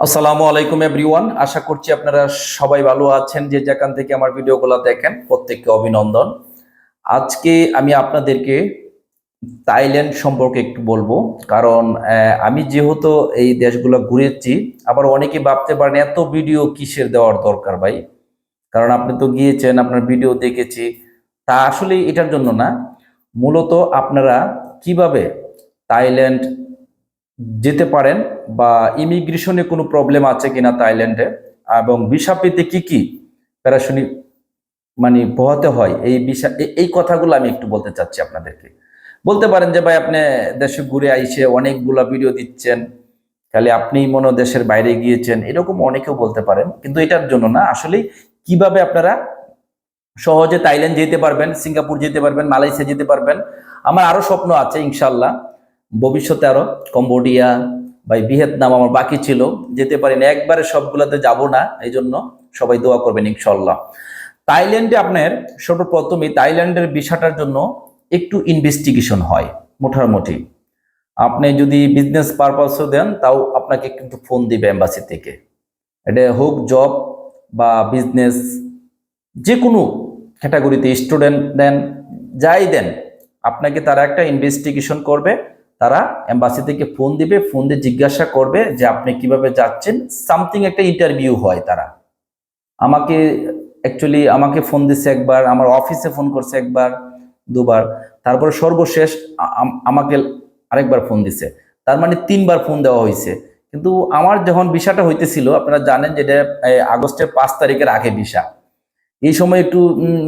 আসসালামু আলাইকুম এভরিওয়ান। আশা করছি আপনারা সবাই ভালো আছেন, যে যেখান থেকে আমার ভিডিওগুলো দেখেন, প্রত্যেককে অভিনন্দন। আজকে আমি আপনাদেরকে থাইল্যান্ড সম্পর্কে একটু বলব, কারণ আমি যেহেতু এই দেশগুলো ঘুরেছি, আবার অনেকে ভাবতে পারেন, এত ভিডিও কিসের দেওয়ার দরকার ভাই? কারণ আপনি তো গিয়েছেন, আপনার ভিডিও দেখেছি, তা আসলে এটার জন্য না। মূলত আপনারা কীভাবে থাইল্যান্ড যেতে পারেন বা ইমিগ্রেশনে কোনো প্রবলেম আছে কিনা থাইল্যান্ডে, এবং ভিসা পেতে কি কি প্যারাশনি মানে পোহাতে হয়, এই বিষয় এই কথাগুলো আমি একটু বলতে চাচ্ছি আপনাদেরকে। বলতে পারেন যে ভাই, আপনি দেশে ঘুরে আইসে অনেকগুলা ভিডিও দিচ্ছেন তাহলে আপনি মনে দেশের বাইরে গিয়েছেন, এরকম অনেকেও বলতে পারেন, কিন্তু এটার জন্য না, আসলে কীভাবে আপনারা সহজে থাইল্যান্ড যেতে পারবেন, সিঙ্গাপুর যেতে পারবেন, মালয়েশিয়া যেতে পারবেন, আমার আরও স্বপ্ন আছে ইনশাল্লাহ ভবিষ্যতে আরও কম্বোডিয়া বা ভিয়েতনাম আমার বাকি ছিল, যেতে পারি না একবারে সবগুলাতে যাব না এই জন্য সবাই দোয়া করবেন ইনশাল্লাহ থাইল্যান্ডে আপনার সর্বপ্রথমে থাইল্যান্ডের বিষয়টার জন্য একটু ইনভেস্টিগেশন হয়, মোটামুটি। আপনি যদি বিজনেস পারপাসও দেন, তাও আপনাকে কিন্তু ফোন দিবে এম্বাসি থেকে। এটা হোক জব বা বিজনেস যে কোনো ক্যাটাগরিতে স্টুডেন্ট দেন, যাই দেন, আপনাকে তারা একটা ইনভেস্টিগেশন করবে। তারা এম্বাসি থেকে ফোন দিবে ফোন দিয়ে জিজ্ঞাসা করবে যে আপনি কীভাবে যাচ্ছেন। সামথিং একটা ইন্টারভিউ হয় তারা। আমাকে অ্যাকচুয়ালি আমাকে ফোন দিচ্ছে একবার, আমার অফিসে ফোন করছে একবার, দুবার। তারপরে সর্বশেষ আমাকে আরেকবার ফোন দিছে। তার মানে তিনবার ফোন দেওয়া হয়েছে কিন্তু আমার যখন বিষয়টা হইতেছিল, আপনারা জানেন যে এটা আগস্টের পাঁচ তারিখের আগে বিষা এই সময় একটু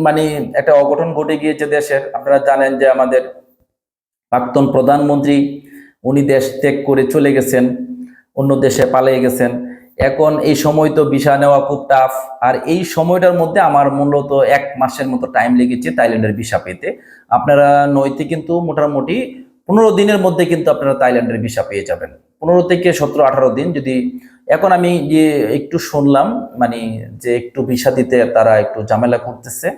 মানে একটা অঘটন ঘটে গিয়েছে দেশের। আপনারা জানেন যে আমাদের প্রাক্তন প্রধানমন্ত্রী, উনি দেশ ত্যাগ করে চলে গেছেন, অন্য দেশে পালিয়ে গেছেন। এখন এই সময় তো ভিসা নেওয়া খুব টাফ আর এই সময়টার মধ্যে আমার মূলত এক মাসের মতো টাইম লেগেছে থাইল্যান্ডের ভিসা পেতে। আপনারা নইতে কিন্তু মোটামুটি পনেরো দিনের মধ্যে কিন্তু আপনারা থাইল্যান্ডের ভিসা পেয়ে যাবেন। পনেরো থেকে সতেরো, আঠারো দিন যদি, এখন আমি যে একটু শুনলাম মানে যে একটু ভিসা দিতে তারা একটু ঝামেলা করতেছে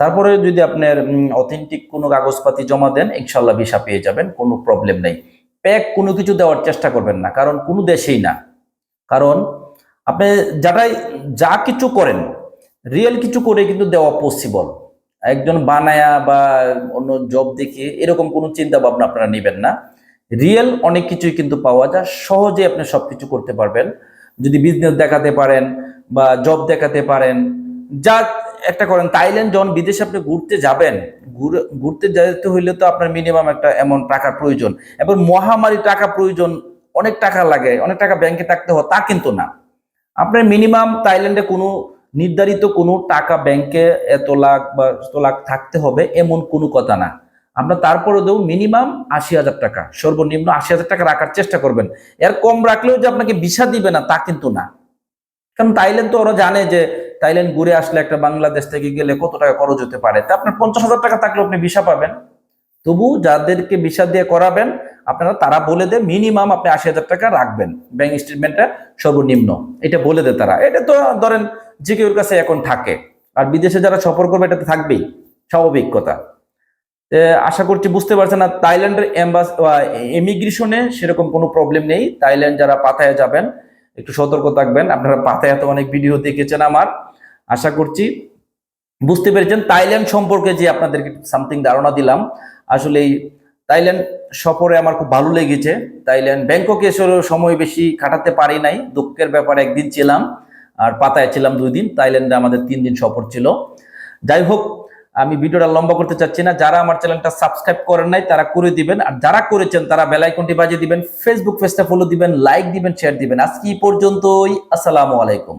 তারপরে যদি আপনার অথেন্টিক কোনো কাগজপাতি জমা দেন, ইনশাল্লাহ ভিসা পেয়ে যাবেন, কোনো প্রবলেম নেই। প্যাক কোনো কিছু দেওয়ার চেষ্টা করবেন না, কারণ কোনো দেশেই না। কারণ আপনি যাটাই যা কিছু করেন রিয়েল কিছু করে কিন্তু দেওয়া পসিবল একজন বানায়া বা অন্য জব দেখিয়ে এরকম কোনো চিন্তা ভাবনা আপনারা নেবেন না। রিয়েল অনেক কিছুই কিন্তু পাওয়া যায় সহজে আপনি সব কিছু করতে পারবেন। যদি বিজনেস দেখাতে পারেন বা জব দেখাতে পারেন, যা একটা করেন থাইল্যান্ড যখন বিদেশে আপনি ঘুরতে যাবেন ঘুরতে যেতে হইলে তো আপনার মিনিমাম একটা এমন টাকার প্রয়োজন। এবং মহামারী টাকা প্রয়োজন, অনেক টাকা লাগে, অনেক টাকা ব্যাংকে থাকতে হয়, তা কিন্তু না। আপনার মিনিমাম থাইল্যান্ডে কোনো নির্ধারিত কোনো টাকা ব্যাংকে এত লাখ বা এত লাখ থাকতে হবে, এমন কোনো কথা না। আপনার তারপরে দেও মিনিমাম আশি হাজার টাকা, সর্বনিম্ন আশি হাজার টাকা রাখার চেষ্টা করবেন। এর কম রাখলেও যে আপনাকে ভিসা দিবে না, তা কিন্তু না। কারণ থাইল্যান্ড তো ওরা জানে যে থাইল্যান্ড ঘুরে আসলে একটা বাংলাদেশ থেকে গেলে কত টাকা খরচ হতে পারে? তা আপনার পঞ্চাশ হাজার টাকা থাকলে আপনি ভিসা পাবেন। তবু যাদেরকে ভিসা দিয়ে করাবেন, আপনারা, তারা বলে দেয় মিনিমাম আপনি আশি হাজার টাকা রাখবেন। ব্যাংক স্টেটমেন্টটা সর্বনিম্ন। এটা বলে দেয় তারা। এটা তো ধরেন যে কেউর কাছে এখন থাকে। আর বিদেশে যারা সফর করবে, এটা তো থাকবেই। স্বাভাবিক কথা। আশা করছি বুঝতে পারছেন। না থাইল্যান্ডের এম্বাস ইমিগ্রেশনে সেরকম কোনো প্রবলেম নেই। থাইল্যান্ড যারা পাতায় যাবেন, একটু সতর্ক থাকবেন। আপনারা পাতায় তো অনেক ভিডিও দেখেছেন আমার। আশা করছি বুঝতে পেরেছেন। থাইল্যান্ড সম্পর্কে যে আপনাদেরকে সামথিং ধারণা দিলাম, আসলে এই থাইল্যান্ড সফরে আমার খুব ভালো লেগেছে। তাইল্যান্ড ব্যাংককে সময় বেশি কাটাতে পারি নাই, দুঃখের ব্যাপারে, একদিন ছিলাম আর পাতায় ছিলাম দুই দিন তাইল্যান্ডে আমাদের তিন দিন সফর ছিল। যাই হোক, আমি ভিডিওটা লম্বা করতে চাচ্ছি না। যারা আমার চ্যানেলটা সাবস্ক্রাইব করেন নাই, তারা করে দিবেন। আর যারা করেছেন, তারা বেল আইকনটি বাজিয়ে দিবেন ফেসবুক পেজটা ফলো দিবেন লাইক দিবেন শেয়ার দিবেন। আজকে এই পর্যন্তই, আসসালামু আলাইকুম।